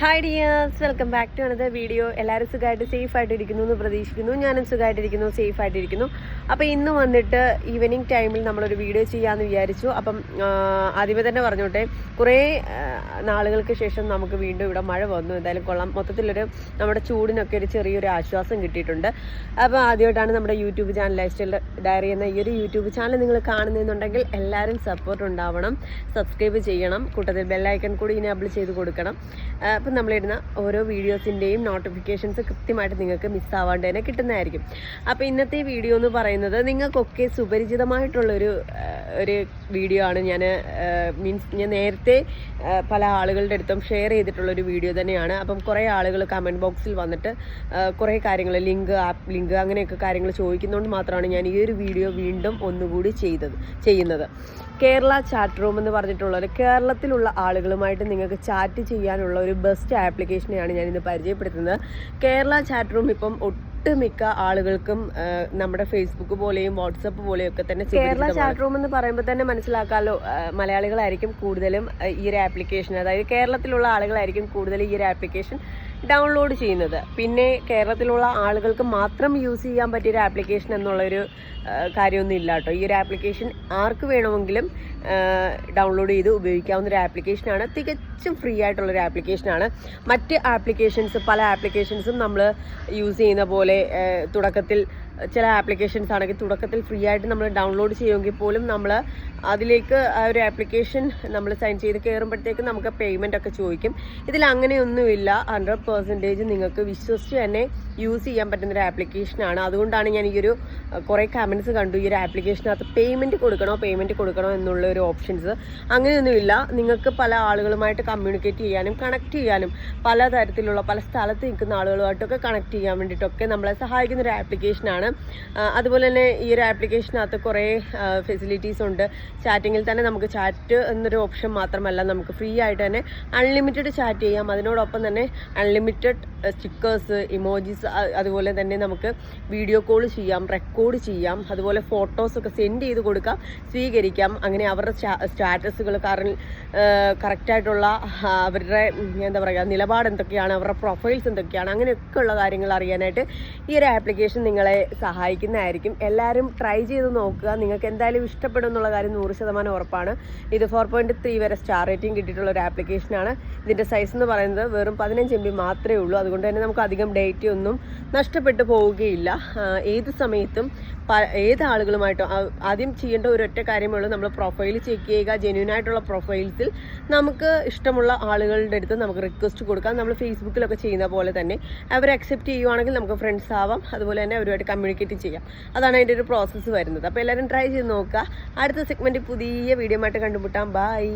Hi dears welcome back to another video എല്ലാവരും സുഖമായിട്ട് safe ആയിട്ട് ഇരിക്കുന്നു എന്ന് പ്രതീക്ഷിക്കുന്നു. ഞാനും സുഖമായിട്ടിരിക്കുന്നു സേഫ് ആയിട്ടിരിക്കുന്നു. അപ്പോൾ ഇന്ന് വന്നിട്ട് ഈവനിങ് ടൈമിൽ നമ്മളൊരു വീഡിയോ ചെയ്യാമെന്ന് വിചാരിച്ചു. അപ്പം ആദ്യമേ തന്നെ പറഞ്ഞോട്ടെ. കുറേ നാളുകൾക്ക് ശേഷം നമുക്ക് വീണ്ടും ഇവിടെ മഴ വന്നു. എന്തായാലും കൊള്ളാം. മൊത്തത്തിലൊരു നമ്മുടെ ചൂടിനൊക്കെ ഒരു ചെറിയൊരു ആശ്വാസം കിട്ടിയിട്ടുണ്ട്. അപ്പോൾ ആദ്യമായിട്ടാണ് നമ്മുടെ YouTube channel lifestyle diary എന്ന ഈ ഒരു യൂട്യൂബ് ചാനൽ നിങ്ങൾ കാണുന്നതെന്നുണ്ടെങ്കിൽ എല്ലാവരും സപ്പോർട്ട് ഉണ്ടാവണം. സബ്സ്ക്രൈബ് ചെയ്യണം. കൂട്ടത്തിൽ ബെല്ലൈക്കൺ കൂടി ഇനേബിൾ ചെയ്ത് കൊടുക്കണം. അപ്പം നമ്മളിടുന്ന ഓരോ വീഡിയോസിന്റെയും നോട്ടിഫിക്കേഷൻസ് കൃത്യമായിട്ട് നിങ്ങൾക്ക് മിസ്സാവാണ്ട് തന്നെ കിട്ടുന്നതായിരിക്കും. അപ്പോൾ ഇന്നത്തെ വീഡിയോ എന്ന് പറയുന്നത് നിങ്ങൾക്കൊക്കെ സുപരിചിതമായിട്ടുള്ളൊരു ഒരു വീഡിയോ ആണ്. ഞാൻ മീൻസ് ഞാൻ നേരത്തെ പല ആളുകളുടെ അടുത്തും ഷെയർ ചെയ്തിട്ടുള്ള ഒരു വീഡിയോ തന്നെയാണ്. അപ്പം കുറേ ആളുകൾ കമന്റ് ബോക്സിൽ വന്നിട്ട് കുറേ കാര്യങ്ങൾ ലിങ്ക് ആപ്പ് ലിങ്ക് അങ്ങനെയൊക്കെ കാര്യങ്ങൾ ചോദിക്കുന്നതുകൊണ്ട് മാത്രമാണ് ഞാൻ ഈ ഒരു വീഡിയോ വീണ്ടും ഒന്നുകൂടി ചെയ്തത് ചെയ്യുന്നത്. കേരള ചാറ്റ് റൂം എന്ന് പറഞ്ഞിട്ടുള്ളത് കേരളത്തിലുള്ള ആളുകളുമായിട്ട് നിങ്ങൾക്ക് ചാറ്റ് ചെയ്യാനുള്ള ഒരു ബെസ്റ്റ് ആപ്ലിക്കേഷനെയാണ് ഞാനിന്ന് പരിചയപ്പെടുത്തുന്നത്. കേരള ചാറ്റ് റൂം ഇപ്പം ഒട്ടുമിക്ക ആളുകൾക്കും നമ്മുടെ ഫേസ്ബുക്ക് പോലെയും വാട്സപ്പ് പോലെയും ഒക്കെ തന്നെ കേരള ചാറ്റ് റൂം എന്ന് പറയുമ്പോൾ തന്നെ മനസ്സിലാക്കാമല്ലോ മലയാളികളായിരിക്കും കൂടുതലും ഈ ഒരു ആപ്ലിക്കേഷൻ അതായത് കേരളത്തിലുള്ള ആളുകളായിരിക്കും കൂടുതൽ ഈ ഒരു ആപ്ലിക്കേഷൻ ഡൗൺലോഡ് ചെയ്യുന്നത്. പിന്നെ കേരളത്തിലുള്ള ആളുകൾക്ക് മാത്രം യൂസ് ചെയ്യാൻ പറ്റിയ ഒരു ആപ്ലിക്കേഷൻ എന്നുള്ളൊരു കാര്യമൊന്നും ഇല്ല കേട്ടോ. ഈ ഒരു ആപ്ലിക്കേഷൻ ആർക്ക് വേണമെങ്കിലും ഡൗൺലോഡ് ചെയ്ത് ഉപയോഗിക്കാവുന്ന ഒരു ആപ്ലിക്കേഷനാണ് തികച്ചും ഫ്രീ ആയിട്ടുള്ളൊരു ആപ്ലിക്കേഷനാണ് മറ്റ് ആപ്ലിക്കേഷൻസ് പല ആപ്ലിക്കേഷൻസും നമ്മൾ യൂസ് ചെയ്യുന്ന പോലെ തുടക്കത്തിൽ ചില ആപ്ലിക്കേഷൻസ് ആണെങ്കിൽ തുടക്കത്തിൽ ഫ്രീ ആയിട്ട് നമ്മൾ ഡൗൺലോഡ് ചെയ്യുമെങ്കിൽ പോലും നമ്മൾ അതിലേക്ക് ആ ഒരു ആപ്ലിക്കേഷൻ നമ്മൾ സൈൻ ചെയ്ത് കയറുമ്പോഴത്തേക്ക് നമുക്ക് പേയ്മെന്റ് ഒക്കെ ചോദിക്കും. ഇതിൽ അങ്ങനെയൊന്നുമില്ല. ഹൺഡ്രഡ് പെർസെന്റേജ് നിങ്ങൾക്ക് വിശ്വസിച്ച് തന്നെ യൂസ് ചെയ്യാൻ പറ്റുന്ന ഒരു ആപ്ലിക്കേഷനാണ് അതുകൊണ്ടാണ് ഞാൻ ഈ ഒരു കുറേ കമന്റ്സ് കണ്ടു. ഈ ഒരു ആപ്ലിക്കേഷനകത്ത് പേയ്മെന്റ് കൊടുക്കണോ പേയ്മെന്റ് കൊടുക്കണോ എന്നുള്ള ഒരു ഓപ്ഷൻസ് അങ്ങനെയൊന്നുമില്ല. നിങ്ങൾക്ക് പല ആളുകളുമായിട്ട് കമ്മ്യൂണിക്കേറ്റ് ചെയ്യാനും കണക്ട് ചെയ്യാനും പല തരത്തിലുള്ള പല സ്ഥലത്ത് നിൽക്കുന്ന ആളുകളുമായിട്ടൊക്കെ കണക്ട് ചെയ്യാൻ വേണ്ടിയിട്ടൊക്കെ നമ്മളെ സഹായിക്കുന്ന ഒരു ആപ്ലിക്കേഷനാണ് അതുപോലെ തന്നെ ഈ ഒരു ആപ്ലിക്കേഷനകത്ത് കുറേ ഫെസിലിറ്റീസ് ഉണ്ട്. ചാറ്റിങ്ങിൽ തന്നെ നമുക്ക് ചാറ്റ് എന്നൊരു ഓപ്ഷൻ മാത്രമല്ല. നമുക്ക് ഫ്രീ ആയിട്ട് തന്നെ അൺലിമിറ്റഡ് ചാറ്റ് ചെയ്യാം. അതിനോടൊപ്പം തന്നെ അൺലിമിറ്റഡ് സ്റ്റിക്കേഴ്സ് ഇമോജീസ് അതുപോലെ തന്നെ നമുക്ക് വീഡിയോ കോൾ ചെയ്യാം റെക്കോർഡ് ചെയ്യാം അതുപോലെ ഫോട്ടോസൊക്കെ സെൻഡ് ചെയ്ത് കൊടുക്കാം സ്വീകരിക്കാം. അങ്ങനെ അവരുടെ സ്റ്റാറ്റസുകൾ കാരണം കറക്റ്റായിട്ടുള്ള അവരുടെ എന്താ പറയുക നിലപാട് എന്തൊക്കെയാണ് അവരുടെ പ്രൊഫൈൽസ് എന്തൊക്കെയാണ് അങ്ങനെയൊക്കെയുള്ള കാര്യങ്ങൾ അറിയാനായിട്ട് ഈ ഒരു ആപ്ലിക്കേഷൻ നിങ്ങളെ സഹായിക്കുന്നതായിരിക്കും. എല്ലാവരും ട്രൈ ചെയ്ത് നോക്കുക. നിങ്ങൾക്ക് എന്തായാലും ഇഷ്ടപ്പെടും എന്നുള്ള കാര്യം നൂറ് ശതമാനം ഉറപ്പാണ്. ഇത് ഫോർ പോയിന്റ് ത്രീ വരെ സ്റ്റാർ റേറ്റിംഗ് കിട്ടിയിട്ടുള്ള ഒരു ആപ്ലിക്കേഷനാണ് ഇതിന്റെ സൈസ് എന്ന് പറയുന്നത് വെറും പതിനഞ്ച് എം ബി മാത്രമേ ഉള്ളൂ. അതുകൊണ്ട് തന്നെ നമുക്ക് അധികം ഡേറ്റ് ഒന്നും നഷ്ടപ്പെട്ടു പോവുകയില്ല. ഏത് സമയത്തും ഏത് ആളുകളുമായിട്ടും ആദ്യം ചെയ്യേണ്ട ഒരൊറ്റ കാര്യമുള്ളൂ. നമ്മൾ പ്രൊഫൈൽ ചെക്ക് ചെയ്യുക. ജെന്യൂൻ ആയിട്ടുള്ള പ്രൊഫൈൽസിൽ നമുക്ക് ഇഷ്ടമുള്ള ആളുകളുടെ അടുത്ത് നമുക്ക് റിക്വസ്റ്റ് കൊടുക്കാം. നമ്മൾ ഫേസ്ബുക്കിലൊക്കെ ചെയ്യുന്ന പോലെ തന്നെ അവർ അക്സെപ്റ്റ് ചെയ്യുവാണെങ്കിൽ നമുക്ക് ഫ്രണ്ട്സ് ആവാം. അതുപോലെ തന്നെ അവരുമായിട്ട് കമ്മ്യൂണിക്കേറ്റ് ചെയ്യാം. അതാണ് അതിന്റെ ഒരു പ്രോസസ്സ് വരുന്നത്. അപ്പോൾ എല്ലാവരും ട്രൈ ചെയ്ത് നോക്കുക. അടുത്ത സെഗ്മെന്റ് പുതിയ വീഡിയോ ആയിട്ട് കണ്ടുമുട്ടാം. ബൈ